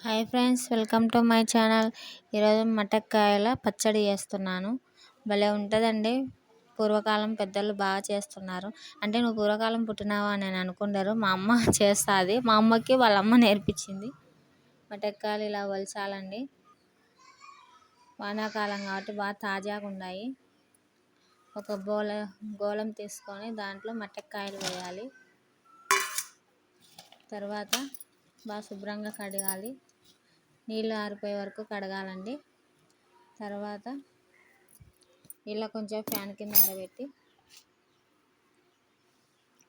Hi friends welcome to my channel. ఈరోజు మటక్కాయల పచ్చడి చేస్తున్నాను. భలే ఉంటుందండి. పూర్వకాలం పెద్దలు బాగా చేస్తున్నారు. అంటే నువ్వు పూర్వకాలం పుట్టినావా అని అనుకుంటారు. మా అమ్మ చేస్తుంది. మా అమ్మకి వాళ్ళ అమ్మ నేర్పించింది. మటక్కాయలు ఇలా వలచాలండి వానాకాలం కాబట్టి బాగా తాజాగా ఉన్నాయి. ఒక గోల గోళం తీసుకొని దాంట్లో మటక్కాయలు వేయాలి. తర్వాత బాగా శుభ్రంగా కడగాలి. నీళ్ళు ఆరిపోయే వరకు కడగాలండి. తర్వాత ఇలా కొంచెం ఫ్యాన్ కింద ఆరబెట్టి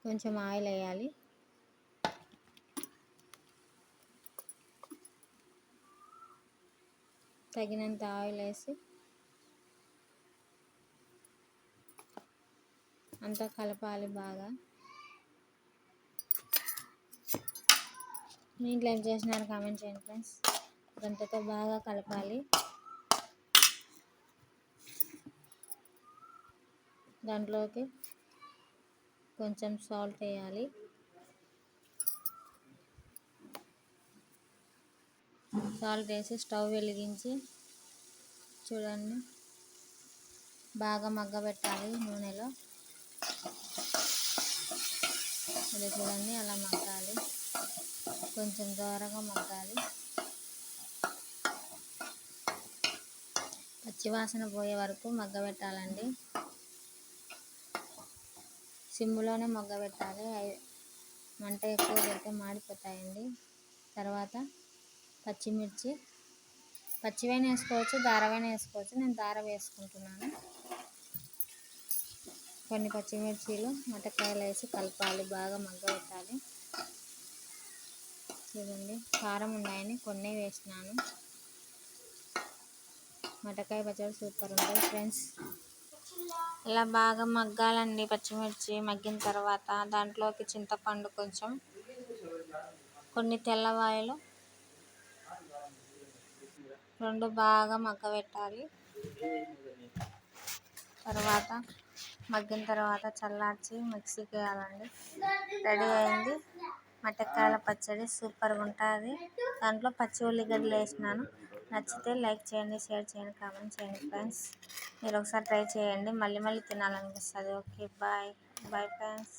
కొంచెం ఆయిల్ వేయాలి. తగినంత ఆయిల్ వేసి అంతా కలపాలి బాగా. మీ ఇంట్లో ఏం చేసినారు కామెంట్ చేయండి ఫ్రెండ్స్. గంటతో బాగా కలపాలి. దాంట్లోకి కొంచెం సాల్ట్ వేయాలి. సాల్ట్ వేసి స్టవ్ వెలిగించి చూడండి. బాగా మగ్గబెట్టాలి నూనెలో. అది చూడండి అలా మగ్గాలి. కొంచెం దూరంగా మగ్గాలి. పచ్చివాసన పోయే వరకు మగ్గబెట్టాలండి. సిమ్లోనే మగ్గబెట్టాలి. మంట ఎక్కువ పెడితే మాడిపోతాయండి. తర్వాత పచ్చిమిర్చి. పచ్చివైన వేసుకోవచ్చు దారవైన వేసుకోవచ్చు. నేను దార వేసుకుంటున్నాను. కొన్ని పచ్చిమిర్చీలు మటకాయలు వేసి కలపాలి. బాగా మగ్గబెట్టాలి. చూడండి కారం ఉన్నాయని కొన్ని వేసినాను. మటకాయ పచ్చడి సూపర్ ఉంటుంది ఫ్రెండ్స్. ఇలా బాగా మగ్గాలండి పచ్చిమిర్చి మగ్గిన తర్వాత దాంట్లోకి చింతపండు కొంచెం కొన్ని తెల్లవాయలు రెండు బాగా మగ్గబెట్టాలి. తర్వాత మగ్గిన తర్వాత చల్లార్చి మిక్సీకి వేయాలండి. రెడీ అయింది. మటకాయల పచ్చడి సూపర్గా ఉంటుంది. దాంట్లో పచ్చి ఉల్లిగడ్డలు వేసినాను. నచ్చితే లైక్ చేయండి షేర్ చేయండి కామెంట్ చేయండి ఫ్రెండ్స్. మీరు ఒకసారి ట్రై చేయండి. మళ్ళీ మళ్ళీ తినాలనిపిస్తుంది. Okay bye. Bye friends.